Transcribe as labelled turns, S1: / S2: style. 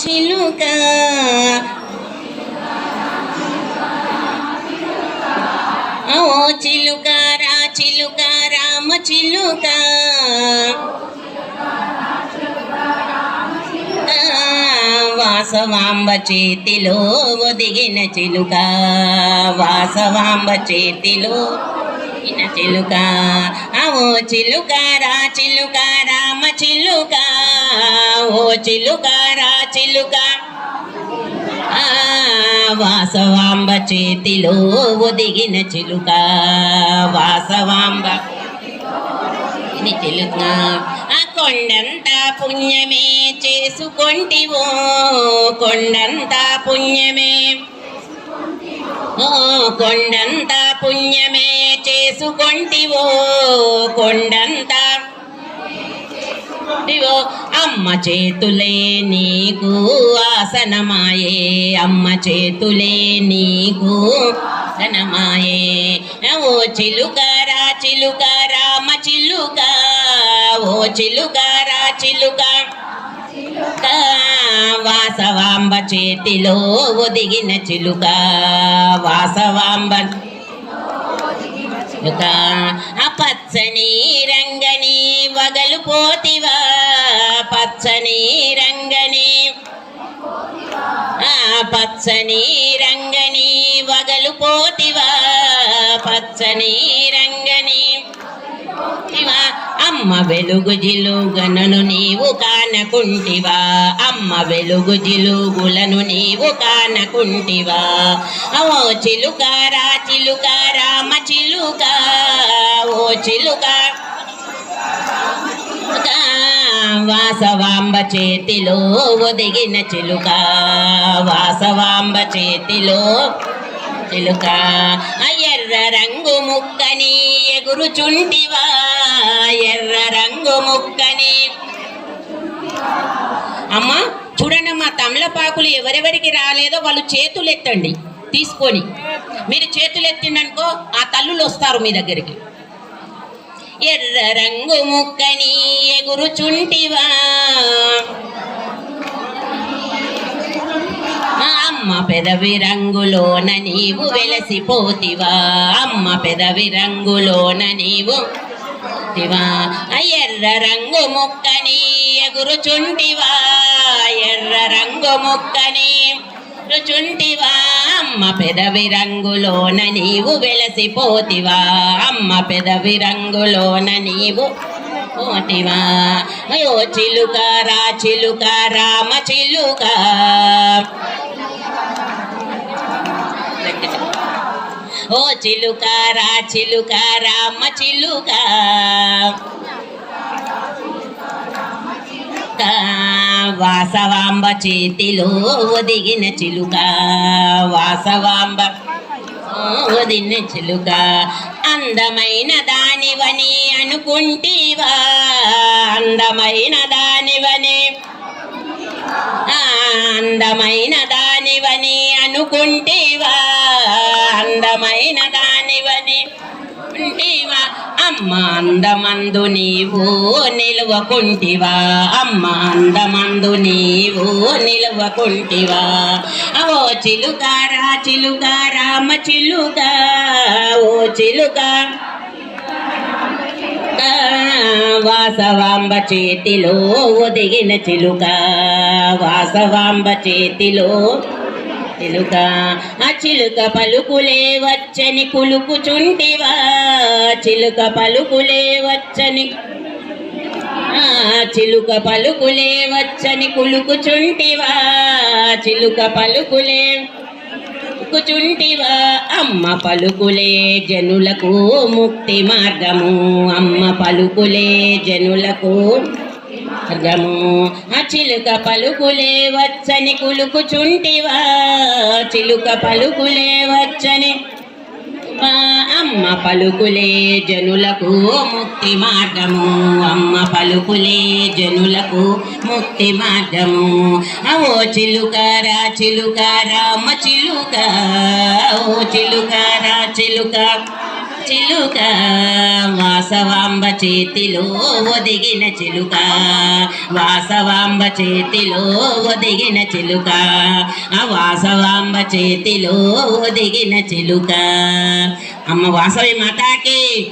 S1: చిలుక ఓ చిలుక రా చిలుక రామ చిలుక. వాసవాంబ చేతిలో ఒదిగిన చిలుక. వాసవాంబ చేతిలో చిలుక. ఓ చిలుకారా చిలుక రామ చిలుక. ఓ చిలుకారా చిలుక. ఆ, వాసవాంబ చేతిలో ఒదిగిన చిలుక. వాసవాంబ. చిలుక. ఆ కొండంతా పుణ్యమే చేసుకొంటివో కొండంతా పుణ్యమే. కొండంత పుణ్యమే చేసుకొంటివో కొండంత అమ్మ చేతులే నీకు ఆసనమాయే అమ్మ చేతులే నీకు ఆసనమాయే. ఓ చిలుకారా చిలుక రామ చిలుక ఓ చిలుకారా చిలుక వాసవాంబ చేతిలో ఒదిగిన చిలుక. వాసవాంబ చిలుక. ఆ పచ్చని రంగని వగలు పోతివా. పచ్చని రంగని ఆ పచ్చని రంగని వగలు పోతివా. పచ్చని రంగ అమ్మ వెలుగు జిలుగనను నీవు కానకుంటివా. అమ్మ వెలుగు జిలుగులను నీవు కానకుంటివా. ఓ చిలుకారా చిలుక రామ చిలుక. ఓ చిలుక. వాసవాంబ చేతిలో ఒదిగిన చిలుక. వాసవాంబ చేతిలో చిలుక. అయ్య ఎర్ర రంగు ముక్కని ఎగురుచుంటివా ఎర్ర రంగు ముక్కని. అమ్మా చూడండి తమలపాకులు ఎవరెవరికి రాలేదో వాళ్ళు చేతులు ఎత్తండి తీసుకొని. మీరు చేతులు ఎత్తిండనుకో ఆ తల్లులు వస్తారు మీ దగ్గరికి. ఎర్ర రంగు ముక్కని ఎగురుచుంటివా అమ్మ పెదవి రంగులోన నీవు వెలసిపోతివా. అమ్మ పెదవి రంగులోన నీవు పోతివా. ఆ ఎర్ర రంగు ముక్కని ఎగురుచుంటివా. ఎర్ర రంగు ముక్కని రుచుంటివా అమ్మ పెదవి రంగులోన నీవు వెలసిపోతివా. అమ్మ పెదవి రంగులోన నీవు పోతివా. అయ్యో చిలుక రా చిలుక రామ చిలుక. ఓ చిలుక రా చిలుక రామ చిలుక. వాసవాంబ చేతిలో ఒదిగిన చిలుక వాసవాంబ వదిన చిలుక. అందమైన దానివని అనుకుంటీవా అందమైన దానివని. అందమైన దానివని అనుకుంటే అందమైన దానివని ఉంటివా? అమ్మ అందమందు నీవు నిలువకుంటివా? అమ్మ అందమందు నీవు నిలువకుంటివా? ఓ చిలుగారా చిలుగా చిలుక రామ చిలుగా ఓ చిలుక. వాసవాంబ చేతిలో ఒదిగిన చిలుక వాసవాంబ చేతిలో చిలుక ఆ చిలుక పలుకులే వచ్చని కులుకుచుంటివా? చిలుక పలుకులే వచ్చని చిలుక పలుకులే వచ్చని కులుకుచుంటివా? చిలుక పలుకులే పలుకుచుంటివా అమ్మ పలుకులే జనులకు ముక్తి మార్గము అమ్మ పలుకులే జనులకు మార్గము. ఆ చిలుక పలుకులే వచ్చని కులుకుచుంటివా. చిలుక పలుకులే వచ్చని మా అమ్మ పలుకులే జనులకు ముక్తి మార్గము. అమ్మ పలుకులే జనులకు ముక్తి మార్గము. అవో చిలుకారా చిలుకారా అమ్మ చిలుక. ఓ చిలుకారా చిలుక. చిలుక వాసవాంబ చేతిలో ఒదిగిన చిలుక. వాసవాంబ చేతిలో ఒదిగిన చిలుక. ఆ వాసవాంబ చేతిలో ఒదిగిన చిలుక. అమ్మ వాసవి మాతాకి.